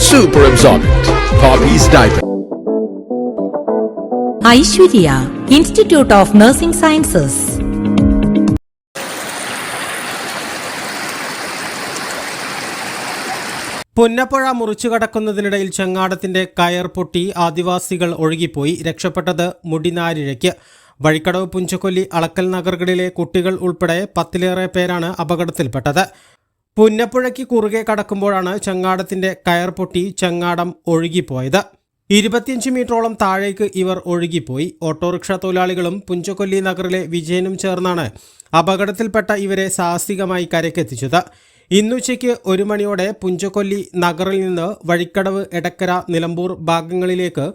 Super absorbent. Hobbies diaper. Aishwarya institute of nursing sciences Punnappuzha മുറിച്ചു കടക്കുന്നതിനിടയിൽ ചങ്ങാടത്തിന്റെ കയർ പൊട്ടി ആദിവാസികൾ ഒഴുകിപ്പോയി രക്ഷപ്പെട്ടത് മുടിനാരിഴയ്ക്ക് വഴിക്കടവ് പുഞ്ചക്കൊല്ലി അളക്കൽ നഗറുകളിലെ കുട്ടികൾ ഉൾപ്പെടെ പത്തിലേറെ പേരാണ് അപകടത്തിൽപ്പെട്ടത് പുന്നപ്പുഴയ്ക്ക് കുറുകെ കടക്കുമ്പോഴാണ് ചങ്ങാടത്തിന്റെ കയർ പൊട്ടി ചങ്ങാടം ഒഴുകിപ്പോയത്. ഇരുപത്തിയഞ്ച് മീറ്ററോളം താഴേക്ക് ഇവർ ഒഴുകിപ്പോയി. ഓട്ടോറിക്ഷ തൊഴിലാളികളും പുഞ്ചക്കൊല്ലി നഗറിലെ വിജയനും ചേർന്നാണ് അപകടത്തിൽപ്പെട്ട ഇവരെ സാഹസികമായി കരക്കെത്തിച്ചത് ഇന്നുച്ചയ്ക്ക് ഒരു മണിയോടെ പുഞ്ചക്കൊല്ലി നഗറിൽ നിന്ന് വഴിക്കടവ് എടക്കര നിലമ്പൂർ ഭാഗങ്ങളിലേക്ക്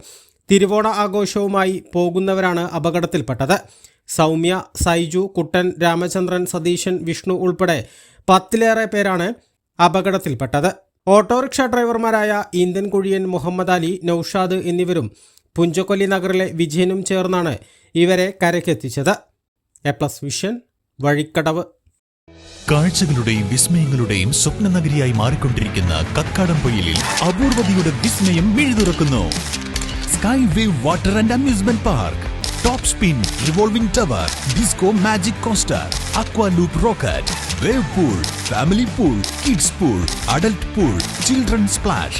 തിരുവോണ ആഘോഷവുമായി പോകുന്നവരാണ് അപകടത്തിൽപ്പെട്ടത്. സൗമ്യ സൈജു കുട്ടൻ രാമചന്ദ്രൻ സതീശൻ വിഷ്ണു ഉൾപ്പെടെ പത്തിലേറെ പേരാണ് അപകടത്തിൽപ്പെട്ടത്. ഓട്ടോറിക്ഷ ഡ്രൈവർമാരായ ഇന്ത്യൻ കുഴിയൻ മുഹമ്മദ് അലി നൌഷാദ് എന്നിവരും പുഞ്ചക്കൊല്ലി നഗറിലെ വിജയനും ചേർന്നാണ് ഇവരെ കരക്കെത്തിച്ചത് എ പ്ലസ് വിഷൻ വഴിക്കടവ്. കാഴ്ചകളുടെയും വിസ്മയങ്ങളുടെയും സ്വപ്ന നഗരിയായി മാറിക്കൊണ്ടിരിക്കുന്ന കക്കാടംപൊയിലിൽ അപൂർവതയുടെ വിസ്മയം മിഴുതുറക്കുന്നു. Sky wave water and amusement park. top spin, revolving tower, disco magic coaster, aqua loop rocket, wave pool, family pool, kids pool, adult pool, Children splash,